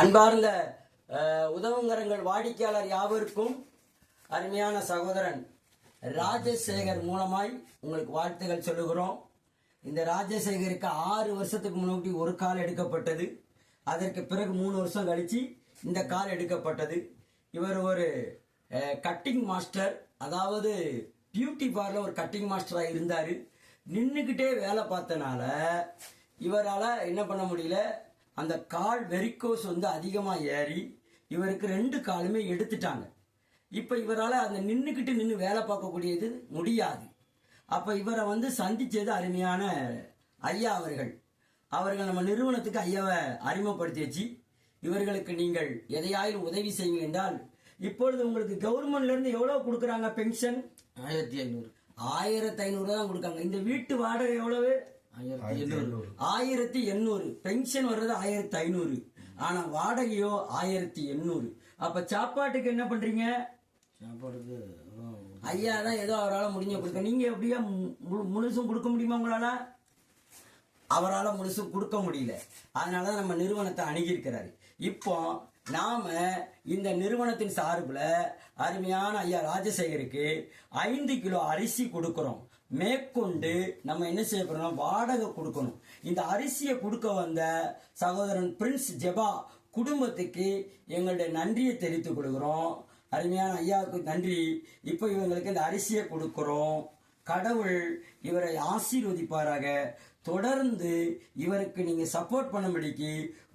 அன்பார்ந்த உதவுங்கரங்கள் வாடிக்கையாளர் யாவருக்கும் அருமையான சகோதரன் ராஜசேகர் மூலமாய் உங்களுக்கு வாழ்த்துகள் சொல்லுகிறோம். இந்த ராஜசேகருக்கு ஆறு வருஷத்துக்கு முன்னாடி ஒரு கால் எடுக்கப்பட்டது. அதற்கு பிறகு மூணு வருஷம் கழிச்சு இந்த கால் எடுக்கப்பட்டது. இவர் ஒரு கட்டிங் மாஸ்டர் அதாவது பியூட்டி பார்லர் ஒரு கட்டிங் மாஸ்டராக இருந்தார். நின்றுக்கிட்டே வேலை பார்த்தனால இவரால் என்ன பண்ண முடியல அந்த கால் வெரிக்கோஸ் வந்து அதிகமாக ஏறி இவருக்கு ரெண்டு காலுமே எடுத்துட்டாங்க. இப்போ இவரால் அந்த நின்றுக்கிட்டு நின்று வேலை பார்க்கக்கூடியது முடியாது. அப்போ இவரை வந்து சந்திச்சது அருமையான ஐயா அவர்கள். அவர்கள் நம்ம நிறுவனத்துக்கு ஐயாவை அறிமுகப்படுத்தி வச்சு இவர்களுக்கு நீங்கள் எதையாயிலும் உதவி செய்யுங்கள் என்றால் இப்பொழுது உங்களுக்கு கவர்மெண்ட்ல இருந்து எவ்வளவு கொடுக்குறாங்க பென்ஷன் ஆயிரத்தி ஐநூறு. ஆயிரத்தி ஐநூறு தான் கொடுக்காங்க. இந்த வீட்டு வாடகை எவ்வளவு? ஆயிரத்தி எண்ணூறு. ஆயிரத்தி எண்ணூறு. பென்ஷன் வர்றது ஆயிரத்தி ஐநூறு. ஆனா வாடகையோ ஆயிரத்தி எண்ணூறு. அப்ப சாப்பாட்டுக்கு என்ன பண்றீங்க? சாப்பாடுக்கு ஐயா தான் ஏதோ அவரால் முடிஞ்ச கொடுக்க. நீங்க எப்படியா முழுசும் கொடுக்க முடியுமா உங்களால? அவரால் முழுசும் கொடுக்க முடியல. அதனால தான் நம்ம நிறுவனத்தை அணுகியிருக்கிறாரு. இப்போ நாம இந்த நிறுவனத்தின் சார்பில் அருமையான ஐயா ராஜசேகருக்கு ஐந்து கிலோ அரிசி கொடுக்கிறோம். மேற்கொண்டு நம்ம என்ன செய்ய போறோம் வாடகை கொடுக்கணும். இந்த அரிசியை கொடுக்க வந்த சகோதரன் பிரின்ஸ் ஜெபா குடும்பத்துக்கு எங்களுடைய நன்றியை தெரிவித்துக் கொடுக்குறோம் அருமையான ஐயாவுக்கு நன்றி. இப்போ இவங்களுக்கு இந்த அரிசியை கொடுக்குறோம். கடவுள் இவரை ஆசீர்வதிப்பாராக. தொடர்ந்து இவருக்கு நீங்க சப்போர்ட் பண்ணும்படிக்கு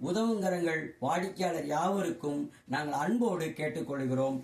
உதவுங்கரங்கள் வாடிக்கையாளர் யாவருக்கும் நாங்கள் அன்போடு கேட்டுக்கொள்கிறோம்.